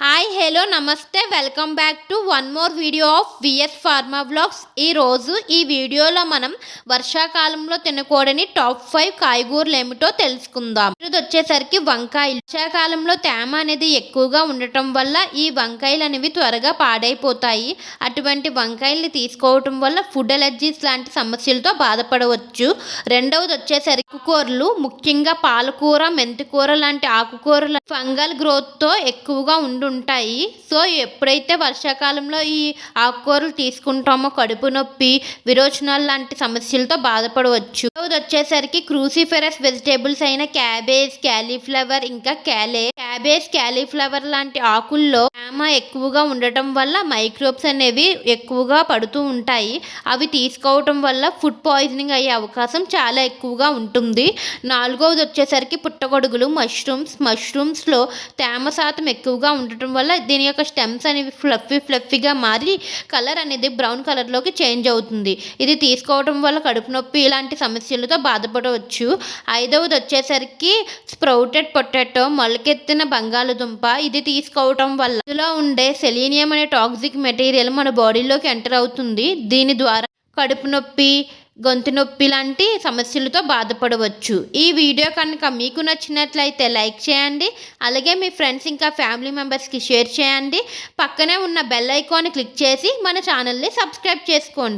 Hi hello నమస్తే welcome back to one more video of V S pharma blogs ఈరోజు ఈ వీడియోలో మనం వర్షాకాలంలో తినకూడని టాప్ ఫైవ్ కాయగూరలు ఏమిటో తెలుసుకుందాం. ఇది వచ్చేసరికి వంకాయలు. వర్షాకాలంలో తేమ అనేది ఎక్కువగా ఉండటం వల్ల ఈ వంకాయలు అనేవి త్వరగా పాడైపోతాయి. అటువంటి వంకాయల్ని తీసుకోవటం వల్ల ఫుడ్ అలర్జీస్ లాంటి సమస్యలతో బాధపడవచ్చు. రెండవది వచ్చేసరికి కూరలు ముఖ్యంగా పాలకూర మెంతికూర లాంటి ఆకుకూరలు ఫంగల్ గ్రోత్తో ఎక్కువగా ఉంటాయి. సో ఎప్పుడైతే వర్షాకాలంలో ఈ ఆకుకూరలు తీసుకుంటామో కడుపు నొప్పి విరోచనాలు లాంటి సమస్యలతో బాధపడవచ్చు. వచ్చేసరికి క్రూసిఫెరస్ వెజిటేబుల్స్ అయిన క్యాబేజ్ క్యాలీఫ్లవర్ ఇంకా క్యాలే క్యాబేజ్ క్యాలీఫ్లవర్ లాంటి ఆకుల్లో తేమ ఎక్కువగా ఉండటం వల్ల మైక్రోబ్స్ అనేవి ఎక్కువగా పడుతూ ఉంటాయి. అవి తీసుకోవటం వల్ల ఫుడ్ పాయిజనింగ్ అయ్యే అవకాశం చాలా ఎక్కువగా ఉంటుంది. నాలుగవది వచ్చేసరికి పుట్టగొడుగులు మష్రూమ్స్. మష్రూమ్స్లో తేమ శాతం ఎక్కువగా ఉండటం ఉండటం వల్ల దీని యొక్క స్టెమ్స్ అనేవి ఫ్లఫీ ఫ్లఫీగా మారి కలర్ అనేది బ్రౌన్ కలర్లోకి చేంజ్ అవుతుంది. ఇది తీసుకోవడం వల్ల కడుపు నొప్పి ఇలాంటి సమస్యలతో బాధపడవచ్చు. ఐదవది వచ్చేసరికి స్ప్రౌటెడ్ పొటాటో మొలకెత్తిన బంగాళదుంప. ఇది తీసుకోవటం వల్ల ఇందులో ఉండే సెలీనియం అనే టాక్సిక్ మెటీరియల్ మన బాడీలోకి ఎంటర్ అవుతుంది. దీని ద్వారా కడుపు నొప్పి గొంతు నొప్పి లాంటి సమస్యలతో బాధపడవచ్చు. ఈ వీడియో కనుక మీకు నచ్చినట్లయితే లైక్ చేయండి. అలాగే మీ ఫ్రెండ్స్ ఇంకా ఫ్యామిలీ మెంబర్స్కి షేర్ చేయండి. పక్కనే ఉన్న బెల్ ఐకాన్ క్లిక్ చేసి మన ఛానల్ని సబ్స్క్రైబ్ చేసుకోండి.